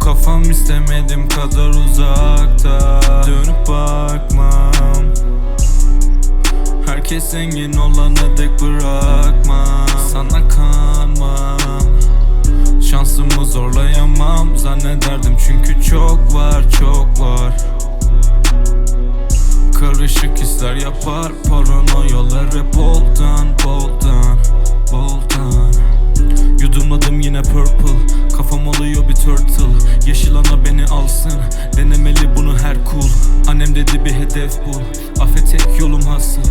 Kafam istemedim kadar uzakta. Dönüp bakmam. Herkes zengin olana dek bırakmam. Sana kanmam. Şansımı zorlayamam Zannederdim çünkü çok var çok var. Karışık hisler yapar Paranoyalar hep boldan boldan boldan Yudumladım yine purple Kafam oluyor bir turtle alsın. Denemeli bunu her cool Annem dedi bir hedef bul. Affet tek yolum hasıl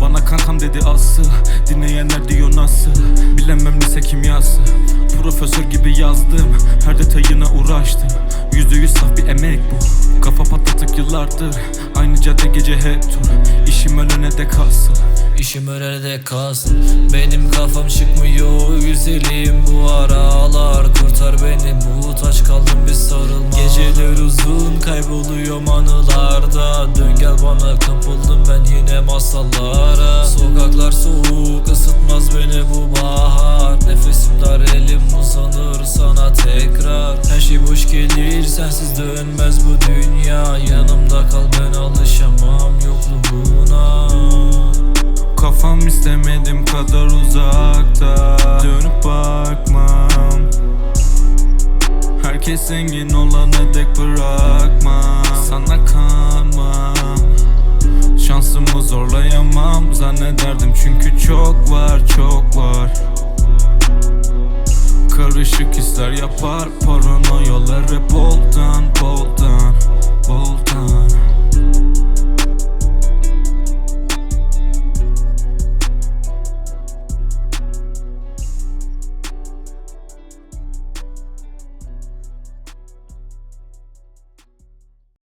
Bana kankam dedi asıl. Dinleyenler diyor nasıl? Bilemem lise kimyası. Profesör gibi yazdım. Her detayına uğraştım. Yüzde yüz saf bir emek bu. Kafa patlatık yıllardır. Aynı cadde gece hep tur İşim önüne de kalsın. İşim öyle kalsın. Benim kafam çıkmıyor Güzelim. Bu aralar kayboluyorum anılarda Dön gel bana kapıldım ben yine masallara. Sokaklar soğuk ısıtmaz beni bu bahar. Nefesim dar elim uzanır sana tekrar. Her şey boş gelir sensiz dönmez bu dünya. Yanımda kal ben alışamam yokluğuna. Kafam istemedim kadar uzakta. Dönüp bakmam Herkes zengin olana dek bırakmam. Sana kanmam. Şansımı zorlayamam. Zannederdim çünkü çok var çok var. Karışık hisler yapar Paranoyalar hep